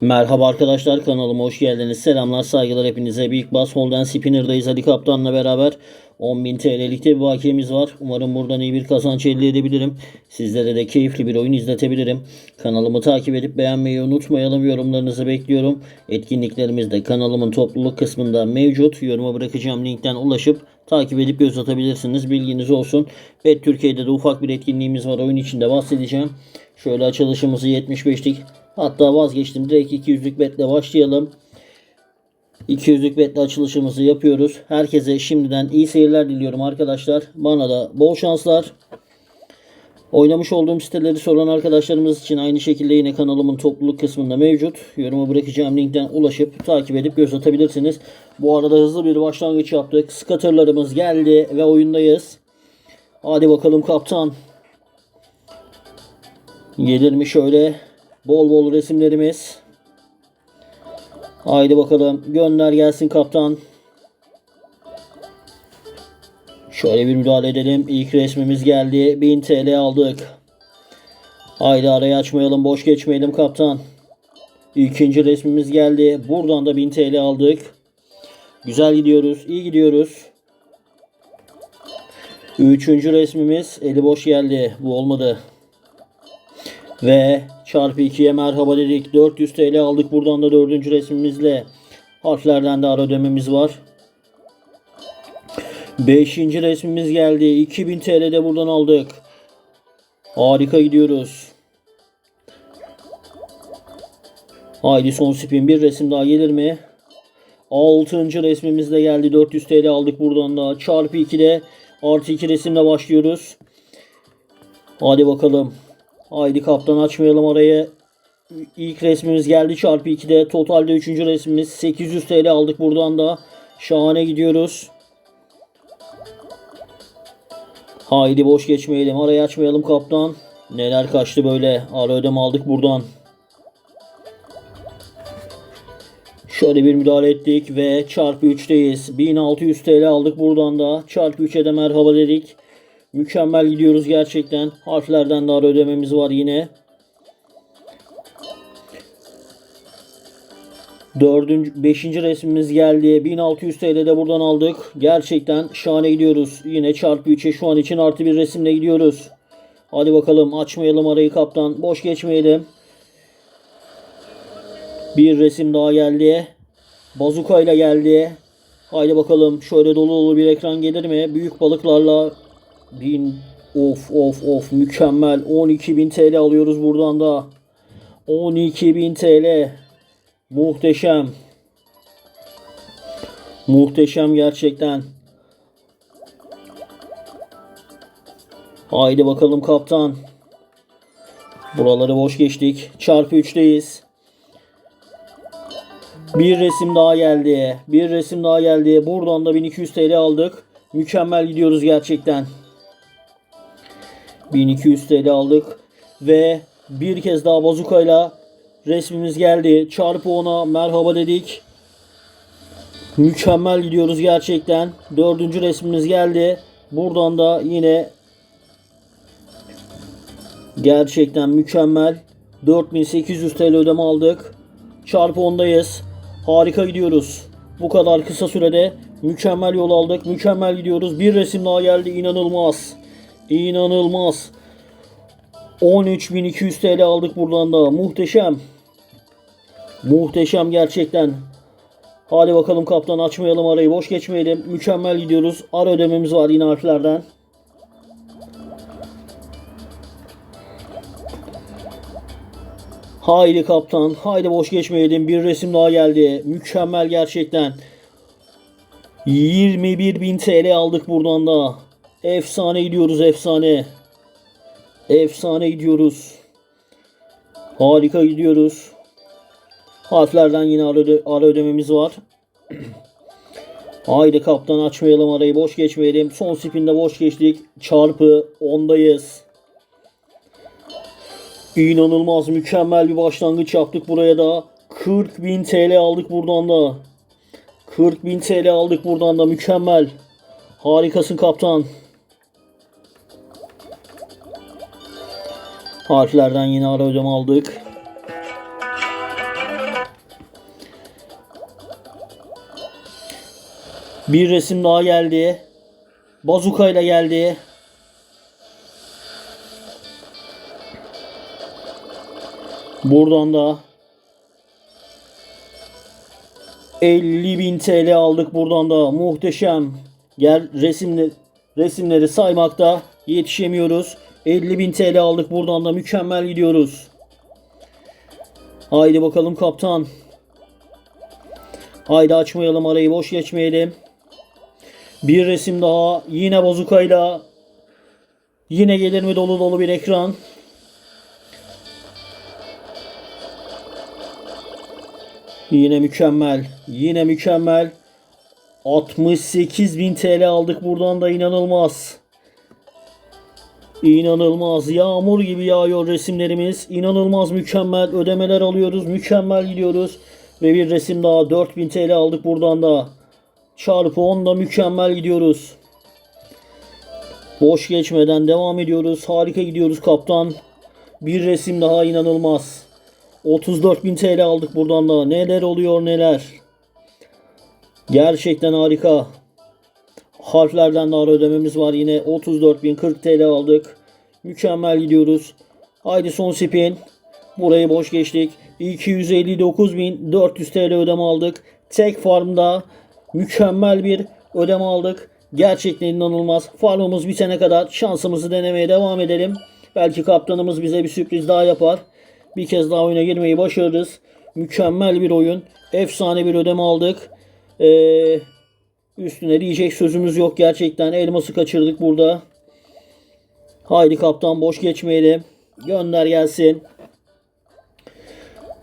Merhaba arkadaşlar kanalıma hoş geldiniz. Selamlar saygılar hepinize. Big Bass Holden Spinner'dayız. Ali Kaptan'la beraber 10.000 TL'likte bir bakiyemiz var. Umarım buradan iyi bir kazanç elde edebilirim. Sizlere de keyifli bir oyun izletebilirim. Kanalımı takip edip beğenmeyi unutmayalım. Yorumlarınızı bekliyorum. Etkinliklerimiz de kanalımın topluluk kısmında mevcut. Yoruma bırakacağım linkten ulaşıp takip edip göz atabilirsiniz. Bilginiz olsun. Bet Türkiye'de de ufak bir etkinliğimiz var. Oyun içinde bahsedeceğim. Şöyle açılışımızı 75'lik Hatta vazgeçtim. Direkt 200'lük betle başlayalım. 200'lük betle açılışımızı yapıyoruz. Herkese şimdiden iyi seyirler diliyorum arkadaşlar. Bana da bol şanslar. Oynamış olduğum siteleri soran arkadaşlarımız için aynı şekilde yine kanalımın topluluk kısmında mevcut. Yoruma bırakacağım linkten ulaşıp takip edip göz atabilirsiniz. Bu arada hızlı bir başlangıç yaptık. Scatter'larımız geldi ve oyundayız. Hadi bakalım kaptan. Gelir mi şöyle Bol bol resimlerimiz. Haydi bakalım. Gönder gelsin kaptan. Şöyle bir müdahale edelim. İlk resmimiz geldi. 1000 TL aldık. Haydi arayı açmayalım. Boş geçmeyelim kaptan. İkinci resmimiz geldi. Buradan da 1000 TL aldık. Güzel gidiyoruz. iyi gidiyoruz. Üçüncü resmimiz eli boş geldi. Bu olmadı. Ve çarpı 2'ye merhaba dedik. 400 TL aldık buradan da dördüncü resmimizle. Harflerden de ara ödememiz var. Beşinci resmimiz geldi. 2000 TL de buradan aldık. Harika gidiyoruz. Haydi son spin bir resim daha gelir mi? Altıncı resmimiz de geldi. 400 TL aldık buradan da. Çarpı 2'de artı 2 resimle başlıyoruz. Hadi bakalım. Haydi kaptan açmayalım arayı. İlk resmimiz geldi çarpı 2'de. Totalde 3. resmimiz. 800 TL aldık buradan da. Şahane gidiyoruz. Haydi boş geçmeyelim. Arayı açmayalım kaptan. Neler kaçtı böyle. Ara ödeme aldık buradan. Şöyle bir müdahale ettik ve çarpı 3'teyiz. 1600 TL aldık buradan da. Çarpı 3'e de merhaba dedik. Mükemmel gidiyoruz gerçekten. Harflerden de ara ödememiz var yine. Dördüncü, beşinci resmimiz geldi. 1600 TL de buradan aldık. Gerçekten şahane gidiyoruz. Yine çarpı 3'e şu an için artı bir resimle gidiyoruz. Hadi bakalım açmayalım arayı kaptan. Boş geçmeyelim. Bir resim daha geldi. Bazuka ile geldi. Haydi bakalım şöyle dolu dolu bir ekran gelir mi? Büyük balıklarla Bin of of of mükemmel. 12.000 TL alıyoruz buradan da. 12.000 TL muhteşem. Muhteşem gerçekten. Haydi bakalım kaptan. Buraları boş geçtik. Çarpı 3'teyiz bir resim daha geldi. Bir resim daha geldi. Buradan da 1200 TL aldık. Mükemmel gidiyoruz gerçekten 1200 TL aldık ve bir kez daha bazukayla resmimiz geldi. Çarpı ona merhaba dedik. Mükemmel gidiyoruz gerçekten. Dördüncü resmimiz geldi. Buradan da yine gerçekten mükemmel. 4800 TL ödeme aldık. Çarpı ondayız. Harika gidiyoruz. Bu kadar kısa sürede mükemmel yol aldık. Mükemmel gidiyoruz. Bir resim daha geldi. İnanılmaz. İnanılmaz. 13.200 TL aldık buradan da. Muhteşem. Muhteşem gerçekten. Hadi bakalım kaptan açmayalım arayı. Boş geçmeyelim. Mükemmel gidiyoruz. Ara ödememiz var yine harflerden. Haydi kaptan. Haydi boş geçmeyelim. Bir resim daha geldi. Mükemmel gerçekten. 21.000 TL aldık buradan da. Efsane gidiyoruz efsane. Efsane gidiyoruz. Harika gidiyoruz. Harflerden yine ara, öde ara ödememiz var. Haydi kaptan açmayalım arayı boş geçmeyelim. Son spinde boş geçtik. Çarpı ondayız. İnanılmaz mükemmel bir başlangıç yaptık buraya da. 40.000 TL aldık buradan da. 40.000 TL aldık buradan da mükemmel. Harikasın kaptan. Harflerden yine ara ödeme aldık. Bir resim daha geldi. Bazuka ile geldi. Buradan da 50.000 TL aldık buradan da muhteşem. Gel resimleri resimleri saymakta yetişemiyoruz. 50.000 TL aldık buradan da mükemmel gidiyoruz. Haydi bakalım kaptan. Haydi açmayalım arayı boş geçmeyelim. Bir resim daha yine bazukayla. Yine gelir mi dolu dolu bir ekran. Yine mükemmel. Yine mükemmel. 68.000 TL aldık buradan da inanılmaz. İnanılmaz. Yağmur gibi yağıyor resimlerimiz. İnanılmaz mükemmel ödemeler alıyoruz. Mükemmel gidiyoruz. Ve bir resim daha 4000 TL aldık buradan da. Çarpı 10 da mükemmel gidiyoruz. Boş geçmeden devam ediyoruz. Harika gidiyoruz kaptan. Bir resim daha inanılmaz. 34.000 TL aldık buradan da. Neler oluyor neler. Gerçekten harika. Harflerden de ara ödememiz var yine. 34.040 TL aldık. Mükemmel gidiyoruz. Haydi son spin. Burayı boş geçtik. 259.400 TL ödeme aldık. Tek farmda mükemmel bir ödeme aldık. Gerçekten inanılmaz. Farmımız bitene kadar şansımızı denemeye devam edelim. Belki kaptanımız bize bir sürpriz daha yapar. Bir kez daha oyuna girmeyi başarırız. Mükemmel bir oyun. Efsane bir ödeme aldık. Ee, üstüne diyecek sözümüz yok gerçekten. Elması kaçırdık burada. Haydi kaptan boş geçmeyelim. Gönder gelsin.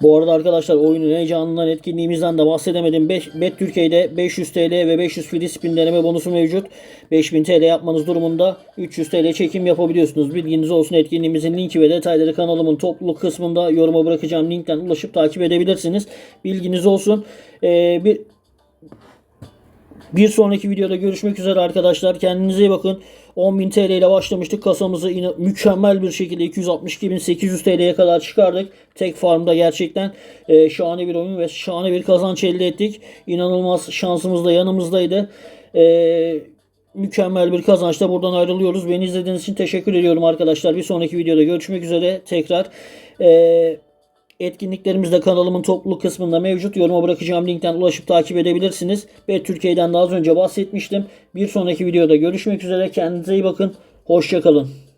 Bu arada arkadaşlar oyunun heyecanından etkinliğimizden de bahsedemedim. Bet Türkiye'de 500 TL ve 500 free spin deneme bonusu mevcut. 5000 TL yapmanız durumunda 300 TL çekim yapabiliyorsunuz. Bilginiz olsun etkinliğimizin linki ve detayları kanalımın topluluk kısmında yoruma bırakacağım linkten ulaşıp takip edebilirsiniz. Bilginiz olsun. Ee, bir bir sonraki videoda görüşmek üzere arkadaşlar. Kendinize iyi bakın. 10.000 TL ile başlamıştık. Kasamızı yine mükemmel bir şekilde 262.800 TL'ye kadar çıkardık. Tek farmda gerçekten e, şahane bir oyun ve şahane bir kazanç elde ettik. İnanılmaz şansımız da yanımızdaydı. E, mükemmel bir kazançla buradan ayrılıyoruz. Beni izlediğiniz için teşekkür ediyorum arkadaşlar. Bir sonraki videoda görüşmek üzere. Tekrar e, Etkinliklerimiz de kanalımın topluluk kısmında mevcut. Yoruma bırakacağım linkten ulaşıp takip edebilirsiniz. Ve Türkiye'den de az önce bahsetmiştim. Bir sonraki videoda görüşmek üzere. Kendinize iyi bakın. Hoşçakalın.